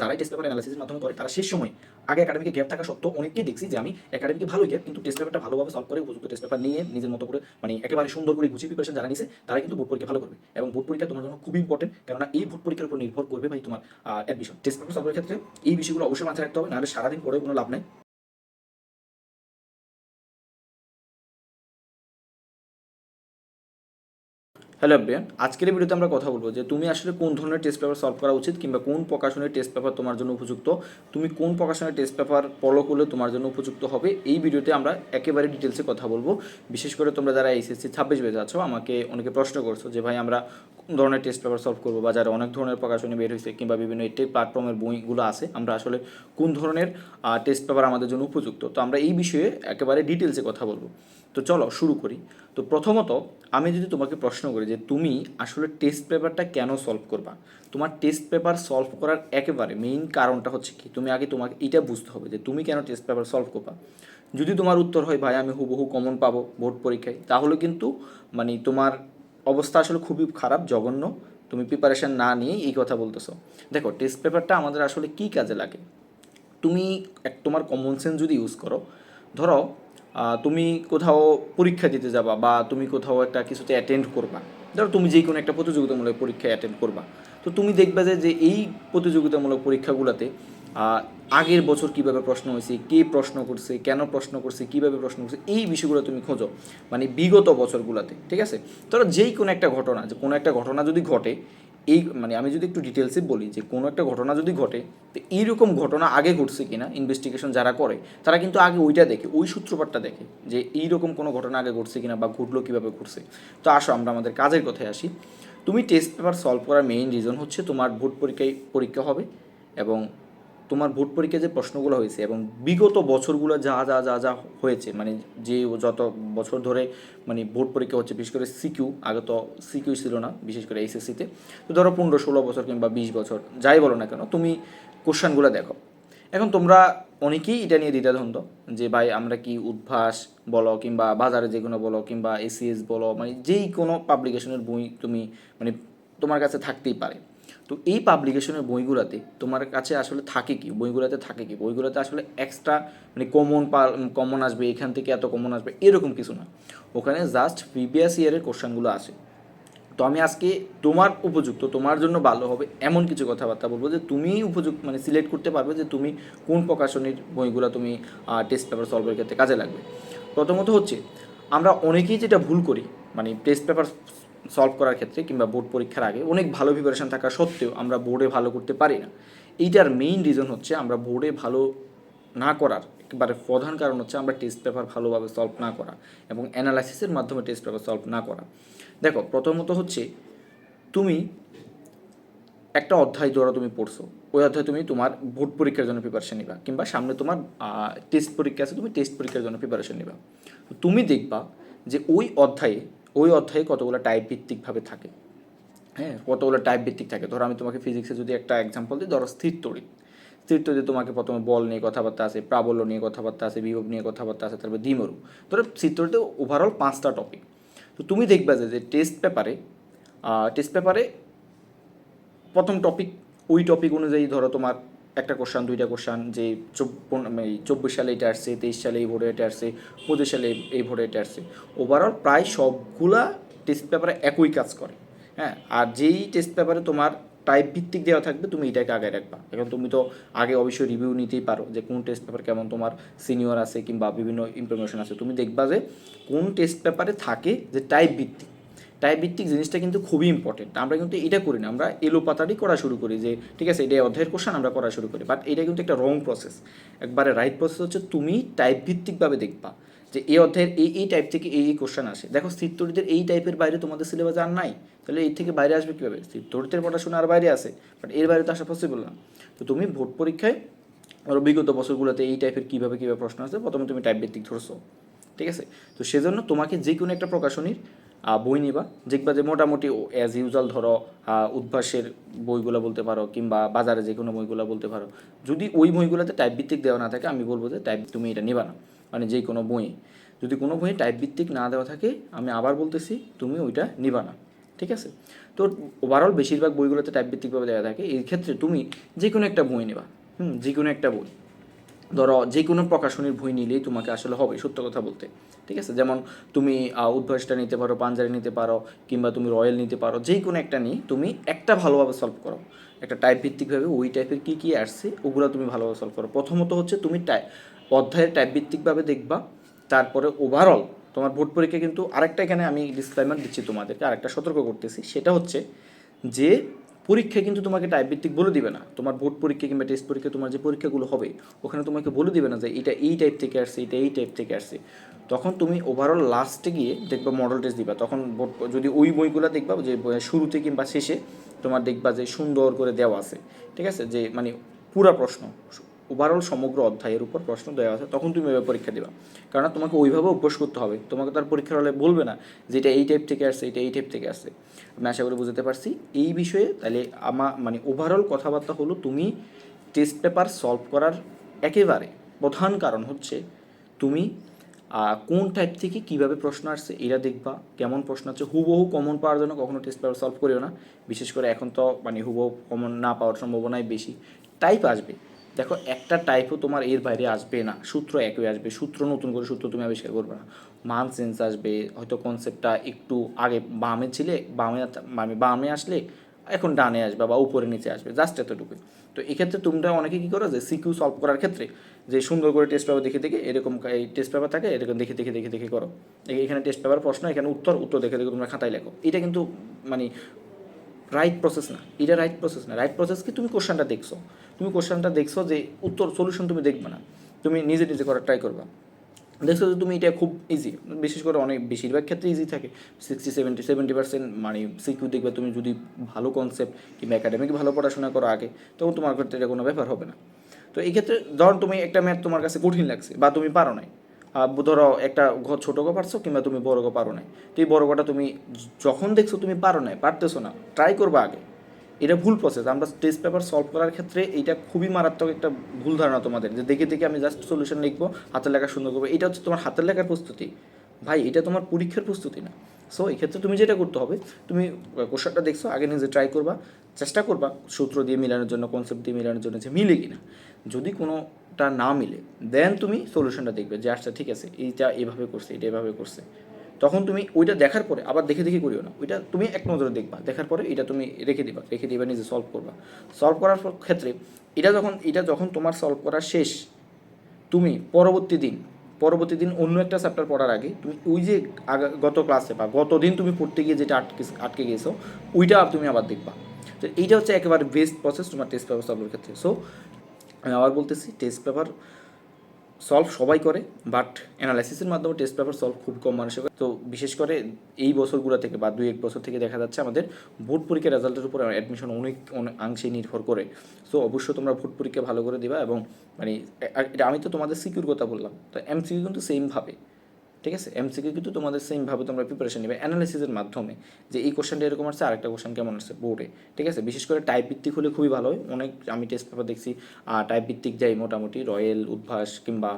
যারাই test paper অ্যানালাইসিসের মাধ্যমে করে, তারা শেষ সময় আগে একাডেমিকে গ্যাপ থাকা সত্ত্বেও অনেককেই দেখছি যে আমি একাডেমিকে ভালো গ্যাপ কিন্তু টেস্ট পেপারটা ভালোভাবে সলভ করে, উপযুক্ত টেস্ট পেপার নিয়ে নিজের মতো করে মানে একেবারে সুন্দর করে গুছিয়ে প্রিপারেশন যারা নিছে তারা কিন্তু বোর্ড পরীক্ষা ভালো করবে। এবং বোর্ড পরীক্ষা তোমার জন্য খুব ইম্পর্টেন্ট কেননা এই বোর্ড পরীক্ষার উপর নির্ভর করবে ভাই তোমার অ্যাডমিশন টেস্ট পেপার সলভের ক্ষেত্রে এই বিষয়গুলো অবশ্যই মাথায় রাখতে হবে, নাহলে সারাদিন পরে কোনো লাভ নেই। হ্যালো এভরিয়ান আজকের ভিডিওতে আমরা কথা বলব যে তুমি আসলে কোন ধরনের টেস্ট পেপার সলভ করা উচিত কিংবা কোন প্রকাশনের টেস্ট পেপার তোমার জন্য উপযুক্ত? তুমি কোন প্রকাশনের টেস্ট পেপার ফলো করলে তোমার জন্য উপযুক্ত হবে? এই ভিডিওতে আমরা একেবারে ডিটেলসে কথা বলব। বিশেষ করে তোমরা যারা এইচএসসি ছাব্বিশ বেজে আছো, আমাকে অনেকে প্রশ্ন করছ যে ভাই আমরা কোন ধরনের টেস্ট পেপার সলভ করব বা যারা অনেক ধরনের প্রকাশনী বের হয়েছে কিংবা বিভিন্ন এটি প্ল্যাটফর্মের বইগুলো আছে, আমরা আসলে কোন ধরনের টেস্ট পেপার আমাদের জন্য উপযুক্ত? তো আমরা এই বিষয়ে একেবারে ডিটেলসে কথা বলব। তো চলো, শুরু করি। তো প্রথমত আমি যদি তোমাকে প্রশ্ন করি যে তুমি আসলে টেস্ট পেপারটা কেন সলভ করবা? তোমার টেস্ট পেপার সলভ করার একেবারে মেইন কারণটা হচ্ছে কি? তুমি আগে তোমাকে, এটা বুঝতে হবে যে তুমি কেন টেস্ট পেপার সলভ করবা। যদি তোমার উত্তর হয়, ভাই, আমি হুবহু কমন পাবো বোর্ড পরীক্ষায়, তাহলে কিন্তু মানে তোমার অবস্থা আসলে খুবই খারাপ, জঘন্য। তুমি প্রিপারেশন না নিয়ে এই কথা বলতেছো। দেখো টেস্ট পেপারটা আমাদের আসলে কী কাজে লাগে? তুমি এক, তোমার কমন সেন্স যদি ইউজ করো, ধরো তুমি কোথাও পরীক্ষা দিতে যাবা বা তুমি কোথাও একটা কিছুতে অ্যাটেন্ড করবা। ধরো তুমি যে কোনো একটা প্রতিযোগিতামূলক পরীক্ষায় অ্যাটেন্ড করবা। তো তুমি দেখবে যে যে এই প্রতিযোগিতামূলক পরীক্ষাগুলোতে আগের বছর কীভাবে প্রশ্ন হয়েছে, কে প্রশ্ন করছে, কেন প্রশ্ন করছে, কীভাবে প্রশ্ন করছে, এই বিষয়গুলো তুমি খোঁজো। মানে বিগত বছরগুলোতে, ঠিক আছে? ধরো যেই কোনো একটা ঘটনা, যে কোনো একটা ঘটনা যদি ঘটে এই মানে আমি যদি একটু ডিটেলসে বলি যে কোনো একটা ঘটনা যদি ঘটে, তো এইরকম ঘটনা আগে ঘটছে কিনা ইনভেস্টিগেশন যারা করে, তারা কিন্তু আগে ওইটা দেখে, ওই সূত্রপাতটা দেখে যে এইরকম কোনো ঘটনা আগে ঘটছে কিনা বা ঘটলো কীভাবে ঘটছে। তো আসো আমরা আমাদের কাজের কথায় আসি। তুমি টেস্ট পেপার সলভ করার মেইন রিজন হচ্ছে তোমার ভোট পরীক্ষায়, পরীক্ষা হবে এবং তোমার ভোট পরীক্ষায় যে প্রশ্নগুলো হয়েছে এবং বিগত বছরগুলো যা যা যা যা হয়েছে মানে যে যত বছর ধরে মানে ভোট পরীক্ষা হচ্ছে, বিশেষ করে সিকিউ, আগে তো সিকিউ ছিল না, বিশেষ করে এইচএসসিতে তো। ধরো পনেরো, ষোলো বছর কিংবা বিশ বছর, যাই বলো না কেন, তুমি কোশ্চানগুলো দেখো। এখন তোমরা অনেকেই এটা নিয়ে দ্বিধাদ্বন্দ্ব যে ভাই আমরা কি উদ্ভাস বলো কিংবা বাজারে যে কোনো বলো কিংবা এসিএস বলো মানে যেই কোনো পাবলিকেশনের বই তুমি মানে তোমার কাছে থাকতেই পারে। তো এই পাবলিকেশনের বইগুলোতে তোমার কাছে আসলে থাকে কি? বইগুলোতে থাকে কি? বইগুলোতে আসলে এক্সট্রা মানে কমন কমন আসবে, এখান থেকে এত কমন আসবে, এরকম কিছু না। ওখানে জাস্ট প্রিভিয়াস ইয়ারের কোশ্চানগুলো আসে তো আমি আজকে তোমার উপযুক্ত, তোমার জন্য ভালো হবে এমন কিছু কথাবার্তা বলব যে তুমি উপযুক্ত মানে সিলেক্ট করতে পারবে যে তুমি কোন প্রকাশনীর বইগুলো তুমি টেস্ট পেপার সলভের ক্ষেত্রে কাজে লাগবে। প্রথমত হচ্ছে, আমরা অনেকেই যেটা ভুল করি মানে টেস্ট পেপার সলভ করার ক্ষেত্রে কিংবা বোর্ড পরীক্ষার আগে অনেক ভালো প্রিপারেশন থাকা সত্ত্বেও আমরা বোর্ডে ভালো করতে পারি না। এইটার মেইন রিজন হচ্ছে আমরা বোর্ডে ভালো না করার একেবারে প্রধান কারণ হচ্ছে আমরা টেস্ট পেপার ভালোভাবে সলভ না করা এবং অ্যানালাইসিসের মাধ্যমে টেস্ট পেপার সলভ না করা। দেখো, প্রথমত হচ্ছে তুমি একটা অধ্যায় ধরো তুমি পড়ছো, ওই অধ্যায় তুমি তোমার বোর্ড পরীক্ষার জন্য প্রিপারেশন নিবা কিংবা সামনে তোমার টেস্ট পরীক্ষা আছে, তুমি টেস্ট পরীক্ষার জন্য প্রিপারেশন নিবা। তুমি দেখবা যে ওই অধ্যায়ে ওই অধ্যায়ে কতগুলো টাইপ ভিত্তিকভাবে থাকে। হ্যাঁ কতগুলো টাইপ ভিত্তিক থাকে। ধরো আমি তোমাকে ফিজিক্সে যদি একটা এক্সাম্পল দিই, ধরো স্থির তড়িৎ। স্থির তড়িৎ তোমাকে প্রথমে বল নিয়ে কথাবার্তা আছে, প্রাবল্য নিয়ে কথাবার্তা আছে, বিভব নিয়ে কথাবার্তা আছে, তারপর দ্বিমরু। ধরো তড়িতে ওভারঅল পাঁচটা টপিক তো তুমি দেখবা যে টেস্ট পেপারে টেস্ট পেপারে প্রথম টপিক ওই টপিক অনুযায়ী ধরো তোমার একটা কোশ্চান দুইটা কোশ্চান যে এই চব্বিশ সালে এটা আসছে, তেইশ সালে এই ভোটে এটা আসছে, পঁচিশ সালে এই- এই ভোটে এটা আসছে। ওভারঅল প্রায় সবগুলা টেস্ট পেপারে একই কাজ করে হ্যাঁ? আর যেই টেস্ট পেপারে তোমার টাইপ ভিত্তিক দেওয়া থাকবে, তুমি এটাকে আগে রাখবা। এখন তুমি তো আগে অবশ্যই রিভিউ নিতেই পারো যে কোন টেস্ট পেপার কেমন তোমার সিনিয়র আছে কিংবা বিভিন্ন ইনফরমেশন আছে। তুমি দেখবা যে কোন টেস্ট পেপারে থাকে যে টাইপ ভিত্তিক। টাইপ ভিত্তিক জিনিসটা কিন্তু খুবই ইম্পর্টেন্ট আমরা কিন্তু এটা করি না, আমরা এলো পাতাটি করা শুরু করি যে, ঠিক আছে এটা অধ্যায়ের কোশ্চেন আমরা করা শুরু করি। বাট এটা কিন্তু একটা রং প্রসেস একবারে রাইট প্রসেস হচ্ছে তুমি টাইপভিত্তিকভাবে দেখবা যে, এই অধ্যায়ের এই এই টাইপ থেকে এই এই কোশ্চেন আসে। দেখো স্থিরতরিতের এই টাইপের বাইরে তোমাদের সিলেবাস আর নাই। তাহলে এই থেকে বাইরে আসবে কীভাবে? স্থিরতরিতের পড়াশোনা আর বাইরে আসে। বাট এর বাইরে তো আসা পসিবল না। তো তুমি ভোট পরীক্ষায় আরও বিগত বছরগুলোতে এই টাইপের কীভাবে কীভাবে প্রশ্ন আসে প্রথমে তুমি টাইপ ভিত্তিক ধরছো। ঠিক আছে? তো সেজন্য তোমাকে যে কোনো একটা প্রকাশনীর বই নিবা। দেখবা যে মোটামুটি অ্যাজ ইউজুয়াল ধরো উদ্ভাসের বইগুলো বলতে পারো কিংবা বাজারে যে কোনো বইগুলো বলতে পারো। যদি ওই বইগুলোতে টাইপ ভিত্তিক দেওয়া না থাকে, আমি বলব যে টাইপ তুমি এটা নিবা না। মানে যে কোনো বই যদি কোনো বই টাইপ ভিত্তিক না দেওয়া থাকে, আমি আবার বলতেছি, তুমি ওইটা নিবা না। ঠিক আছে? তো ওভারঅল বেশিরভাগ বইগুলোতে টাইপ ভিত্তিকভাবে দেওয়া থাকে। এই ক্ষেত্রে তুমি যে কোনো একটা বই নেবা। হুম যে কোনো একটা বই। ধরো যে কোনো প্রকাশনীর বই নিলেই তোমাকে আসলে হবে সত্য কথা বলতে। ঠিক আছে? যেমন তুমি উদ্ভাসটা নিতে পারো পাঞ্জারি নিতে পারো, কিংবা তুমি রয়্যাল নিতে পারো যে কোনো একটা নিয়ে তুমি একটা ভালোভাবে সলভ করো। একটা টাইপ ভিত্তিকভাবে ওই টাইপের কী কী আসছে, ওগুলো তুমি ভালোভাবে সলভ করো। প্রথমত হচ্ছে তুমি টাই অধ্যায়ের টাইপ ভিত্তিকভাবে দেখবা, তারপরে ওভারঅল তোমার বোর্ড পরীক্ষা কিন্তু আরেকটা এখানে আমি ডিসক্লাইমার দিচ্ছি তোমাদেরকে, আরেকটা সতর্ক করতেছি। সেটা হচ্ছে যে পরীক্ষা কিন্তু তোমাকে টাইপ ভিত্তিক বলে দিবে না। তোমার বোর্ড পরীক্ষা কিংবা টেস্ট পরীক্ষা তোমার যে পরীক্ষাগুলো হবে, ওখানে তোমাকে বলে দিবে না যে এটা এই টাইপ থেকে আসছে, এটা এই টাইপ থেকে আসছে। তখন তুমি ওভারঅল লাস্টে গিয়ে দেখবা মডেল টেস্ট দিবা। তখন বোর্ড যদি ওই বইগুলো দেখবা যে শুরুতে কিংবা শেষে তোমার দেখবা যে সুন্দর করে দেওয়া আছে। ঠিক আছে? যে মানে পুরা প্রশ্ন ওভারঅল সমগ্র অধ্যায়ের উপর প্রশ্ন দেওয়া আছে, তখন তুমি এভাবে পরীক্ষা দিবা। কারণ তোমাকে ওইভাবে অভ্যাস করতে হবে। তোমাকে তার পরীক্ষার হলে বলবে না যে এটা এই টাইপ থেকে আসছে, এটা এই টাইপ থেকে আসছে। আমি আশা করি বুঝতে পারছি। এই বিষয়ে তাহলে আমার মানে ওভারঅল কথাবার্তা হলো, তুমি টেস্ট পেপার সলভ করার একেবারে প্রধান কারণ হচ্ছে, তুমি কোন টাইপ থেকে কীভাবে প্রশ্ন আসছে এটা দেখবা। কেমন প্রশ্ন আছে হুবহু কমন পাওয়ার জন্য কখনো টেস্ট পেপার সলভ করিও না। বিশেষ করে এখন তো মানে হুবহু কমন না পাওয়ার সম্ভাবনাই বেশি। টাইপ আসবে। দেখো, একটা টাইপও তোমার এর বাইরে আসবে না। সূত্র একই আসবে, সূত্র নতুন করে সূত্র তুমি আবিষ্কার করবে না। মান সেন্স আসবে, হয়তো কনসেপ্টটা একটু আগে বামে ছিলে, বামে মানে বামে আসলে এখন ডানে আসবে বা উপরে নিচে আসবে জাস্ট এতটুকুই। তো এক্ষেত্রে তোমরা অনেকে কী করো যে সিকিউ সলভ করার ক্ষেত্রে যে সুন্দর করে টেস্ট পেপার দেখে দেখে এরকম এই টেস্ট পেপার থাকে, এরকম দেখে দেখে দেখে দেখে করো। এখানে টেস্ট পেপার প্রশ্ন, এখানে উত্তর উত্তর দেখে দেখে তোমরা খাতায় লেখো। এটা কিন্তু মানে রাইট প্রসেস না, এটা রাইট প্রসেস না। রাইট প্রসেস কি তুমি কোশ্চেনটা দেখছ? তুমি কোশ্চেনটা দেখছ যে উত্তর সলিউশন তুমি দেখবে না। তুমি নিজে নিজে করার ট্রাই করবা। দেখছ যে তুমি এটা খুব ইজি বিশেষ করে অনেক বেশিরভাগ ক্ষেত্রে ইজি থাকে। সিক্সটি সেভেন্টি সেভেন্টি পার্সেন্ট মানে সিকিউ দেখবে তুমি যদি ভালো কনসেপ্ট কিংবা একাডেমিক ভালো পড়াশোনা করো আগে, তখন তোমার ক্ষেত্রে এটা কোনো ব্যাপার হবে না। তো এই ক্ষেত্রে ধরুন তুমি একটা ম্যাথ তোমার কাছে কঠিন লাগছে বা তুমি পারো নাই। ধরো একটা ছোটো গো পারছ কিংবা তুমি বড় গো পারো নাই। তো এই বড় গোটা তুমি যখন দেখছ তুমি পারো নাই, পারতেছো না ট্রাই করবা আগে। এটা ভুল প্রসেস আমরা টেস্ট পেপার সলভ করার ক্ষেত্রে এটা খুবই মারাত্মক একটা ভুল ধারণা তোমাদের, যে দেখে দেখে আমি জাস্ট সলিউশন লিখব, হাতের লেখা সুন্দর করব এটা হচ্ছে তোমার হাতের লেখার প্রস্তুতি। ভাই, এটা তোমার পরীক্ষার প্রস্তুতি না। সো এই ক্ষেত্রে তুমি যেটা করতে হবে, তুমি কোশ্চেনটা দেখছ, আগে নিজে ট্রাই করবা, চেষ্টা করবা সূত্র দিয়ে মিলানোর জন্য কনসেপ্ট দিয়ে মিলানোর জন্য যে মিলে কিনা। যদি কোনোটা না মিলে দেন তুমি সলিউশনটা দেখবে যে আচ্ছা ঠিক আছে, এইটা এভাবে করছে, এটা এভাবে করছে। তখন তুমি ওইটা দেখার পরে, আবার দেখে দেখে করিও না, ওইটা তুমি এক নজরে দেখবা, দেখার পরে এটা তুমি রেখে দিবা রেখে দিবা নিজে সলভ করবা। সলভ করার ক্ষেত্রে, এটা যখন এটা যখন তোমার সলভ করা শেষ, তুমি পরবর্তী দিন পরবর্তী দিন অন্য একটা চ্যাপ্টার পড়ার আগে তুমি ওই যে গত ক্লাসে বা গত দিন তুমি পড়তে গিয়ে যেটা আটকে আটকে গেছো ওইটা তুমি আবার দেখবা। তো এইটা হচ্ছে একেবারে বেস্ট প্রসেস তোমার টেস্ট পেপার সলভের ক্ষেত্রে। সো আমি আবার বলতেছি টেস্ট পেপার সলভ সবাই করে বাট অ্যানালাইসিসের মাধ্যমে টেস্ট পেপার সলভ খুব কম মানুষের। তো বিশেষ করে এই বছরগুলো থেকে বা দুই এক বছর থেকে দেখা যাচ্ছে আমাদের ভোট পরীক্ষার রেজাল্টের উপর অ্যাডমিশন অনেক অনেক অংশে নির্ভর করে। সো অবশ্যই তোমরা ভোট পরীক্ষা ভালো করে দিবা এবং মানে এটা আমি তো তোমাদের সিকিউর কথা বললাম। তো এমসিকিউ কিন্তু সেমভাবে ঠিক আছে? এমসিকিউ কিন্তু তোমাদের সেমভাবে তোমরা প্রিপারেশন নেবে অ্যানালিসিসের মাধ্যমে যে এই কোশ্চেনটা এরকম আসছে, আরেকটা কোশ্চেন কেমন আসছে বোর্ডে ঠিক আছে? বিশেষ করে টাইপ ভিত্তিক হলে খুবই ভালো হয়। অনেক আমি টেস্ট পেপার দেখছি টাইপ ভিত্তিক যাই মোটামুটি, রয়্যাল, উদ্ভাস কিংবা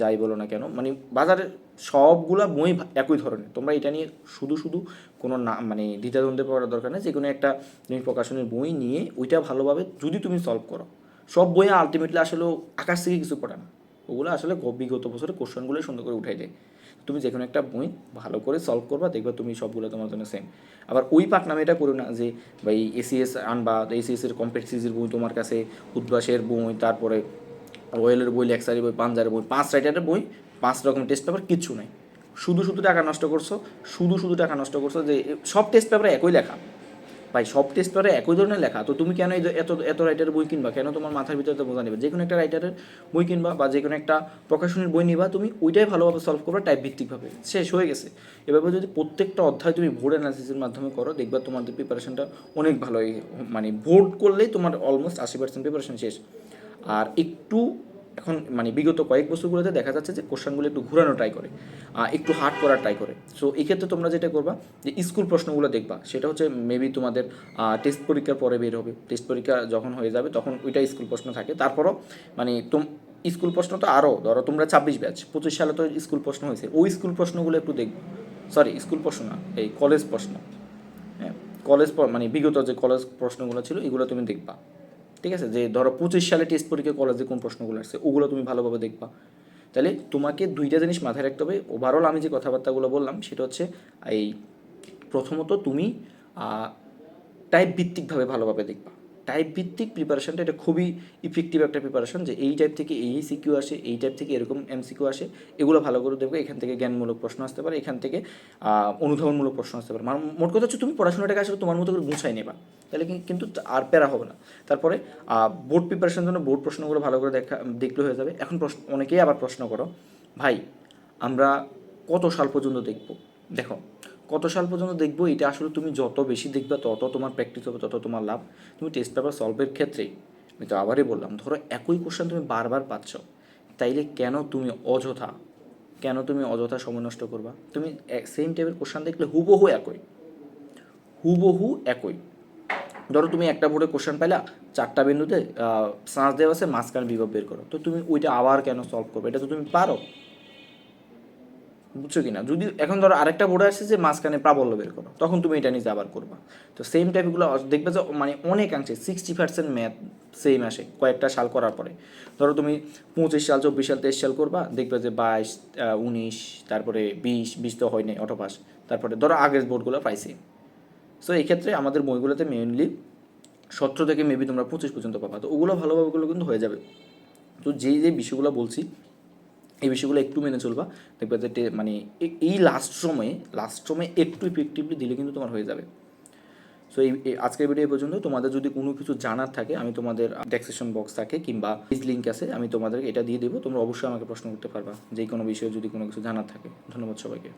যাই বলো না কেন মানে বাজারে সবগুলা বই একই ধরনের। তোমরা এটা নিয়ে শুধু শুধু কোনো না মানে দ্বিধাদ্বন্দ্বে পড়ার দরকার নেই। যে কোনো একটা তুমি প্রকাশনের বই নিয়ে ওইটা ভালোভাবে যদি তুমি সলভ করো। সব বইয়ে আলটিমেটলি আসলে আকাশ থেকে কিছু পড়ে না। ওগুলো আসলে বিগত বছরের কোশ্চেনগুলোই সুন্দর করে উঠাই দেয়। তুমি যে কোনো একটা বই ভালো করে সলভ করবা, দেখবা তুমি সবগুলো তোমার জন্য সেম আবার ওই পাক নামে এটা করো না যে ভাই এসিএস আনবা এসিএস এর কমপ্লিট সিরিজের বই তোমার কাছে, উদ্ভাসের বই, তারপরে রয়েলের বই লেক্সারি বই, পাঞ্জারের বই, পাঁচ রাইটারের বই, পাঁচ রকম টেস্ট পেপার কিচ্ছু নাই। শুধু শুধু টাকা নষ্ট করছ, শুধু শুধু টাকা নষ্ট করছ যে, সব টেস্ট পেপারে একই লেখা। ভাই, সব টেস্ট পেপারে একই ধরনের লেখা। তো তুমি কেন এত এত রাইটারের বই কিনবা? কেন তোমার মাথার ভিতরে বোঝা নেবে? যে কোনো একটা রাইটারের বই কিনবা বা যে কোনো একটা প্রকাশনের বই নিবা, তুমি ওইটাই ভালোভাবে সলভ করবে টাইপ ভিত্তিকভাবে শেষ হয়ে গেছে। এভাবে যদি প্রত্যেকটা অধ্যায় তুমি বোর্ড অ্যানালিসিসের মাধ্যমে করো, দেখবা তোমাদের প্রিপারেশনটা অনেক ভালো মানে ভোট করলেই তোমার অলমোস্ট আশি পার্সেন্ট প্রিপারেশন শেষ। আর একটু এখন মানে বিগত কয়েক বছরগুলোতে দেখা যাচ্ছে যে কোশ্চেনগুলো একটু ঘুরানো ট্রাই করে একটু হার্ড করার ট্রাই করে। সো এই ক্ষেত্রে তোমরা যেটা করবা, যে স্কুল প্রশ্নগুলো দেখবা, সেটা হচ্ছে মেবি তোমাদের টেস্ট পরীক্ষার পরে বের হবে। টেস্ট পরীক্ষা যখন হয়ে যাবে, তখন ওইটা স্কুল প্রশ্ন থাকে। তারপরও মানে তোম স্কুল প্রশ্ন তো আরও ধরো তোমরা ছাব্বিশ ব্যাচ পঁচিশ সালে তো স্কুল প্রশ্ন হয়েছে। ওই স্কুল প্রশ্নগুলো একটু দেখবা। সরি স্কুল প্রশ্ন না, এই কলেজ প্রশ্ন। হ্যাঁ কলেজ মানে বিগত যে কলেজ প্রশ্নগুলো ছিল, এগুলো তুমি দেখবা। ঠিক আছে? যে ধরো পঁচিশ সালে টেস্ট পরীক্ষা কলেজে কোন প্রশ্নগুলো আসছে, ওগুলো তুমি ভালোভাবে দেখবা। তাহলে তোমাকে দুইটা জিনিস মাথায় রাখতে হবে। ওভারঅল আমি যে কথাবার্তাগুলো বললাম, সেটা হচ্ছে এই প্রথমত তুমি টাইপ ভিত্তিকভাবে ভালোভাবে দেখবা। টাইপ ভিত্তিক প্রিপারেশনটা এটা খুবই ইফেক্টিভ একটা প্রিপারেশন যে এই টাইপ থেকে এই সিকিউ আসে, এই টাইপ থেকে এরকম এমসিকিউ আসে, এগুলো ভালো করে দেখবে, এখান থেকে জ্ঞানমূলক প্রশ্ন আসতে পারে, এখান থেকে অনুধাবনমূলক প্রশ্ন আসতে পারে। মানে মোট কথা হচ্ছে তুমি পড়াশোনাটাকে আসলে তোমার মতো করে গুছাই নেবা, তাহলে কিন্তু আর প্যারা হবে না। তারপরে বোর্ড প্রিপারেশন জন্য বোর্ড প্রশ্নগুলো ভালো করে দেখা, দেখলে হয়ে যাবে। এখন প্রশ্ন, অনেকেই আবার প্রশ্ন করো, ভাই, আমরা কত সাল পর্যন্ত দেখব? দেখো কত সাল পর্যন্ত দেখব, এটা আসলে তুমি যত বেশি দেখবে, তত তোমার প্র্যাকটিস হবে, তত তোমার লাভ। তুমি টেস্ট পেপার সলভের ক্ষেত্রে আমি তো আবারই বললাম, ধরো একই কোশ্চেন তুমি বারবার পাচ্ছ, তাইলে কেন তুমি অযথা, কেন তুমি অযথা সময় নষ্ট করবা? তুমি সেম টাইপের কোশ্চেন দেখলে হুবহু একই হুবহু একই। ধরো তুমি একটা বোর্ডে কোশ্চেন পাইলা, চারটা বিন্দুতে সাঁস দেওয়া আছে, মাঝখানে বিভব বের করো, তো তুমি ওইটা আবার কেন সলভ করবে? এটা তো তুমি পারো। বুঝছ কি না যদি এখন ধরো আরেকটা বোর্ডে আসছে যে মাঝখানে প্রাবল্য বের করো, তখন তুমি এটা নিজে আবার করবা। তো সেম টাইপগুলো দেখবে যে মানে অনেকাংশে সিক্সটি পার্সেন্ট ম্যাথ সেম আসে কয়েকটা সাল করার পরে। ধরো তুমি পঁচিশ সাল, চব্বিশ সাল, তেইশ সাল করবা, দেখবে যে বাইশ উনিশ, তারপরে বিশ বিশ তো হয়নি অটোপাস তারপরে ধরো আগের বোর্ডগুলো প্রায় সেম সো এই ক্ষেত্রে আমাদের বইগুলোতে মেইনলি সতেরো থেকে মেবি তোমরা পঁচিশ পর্যন্ত পাবা। তো ওগুলো ভালোভাবে কিন্তু হয়ে যাবে। তো যেই যে বিষয়গুলো বলছি এই বিষয়গুলো একটু মেনে চলবা। দেখবে যে মানে এই লাস্ট সময়ে লাস্ট সময়ে একটু ইফেক্টিভলি দিলে কিন্তু তোমার হয়ে যাবে। সো এই আজকের ভিডিও এই পর্যন্ত। তোমাদের যদি কোনো কিছু জানার থাকে, আমি তোমাদের ডেক্সেশন বক্স থাকে কিংবা লিঙ্ক আছে, আমি তোমাদেরকে এটা দিয়ে দেবো। তোমরা অবশ্যই আমাকে প্রশ্ন করতে পারবা যে কোনো বিষয়ে যদি কোনো কিছু জানার থাকে। ধন্যবাদ সবাইকে।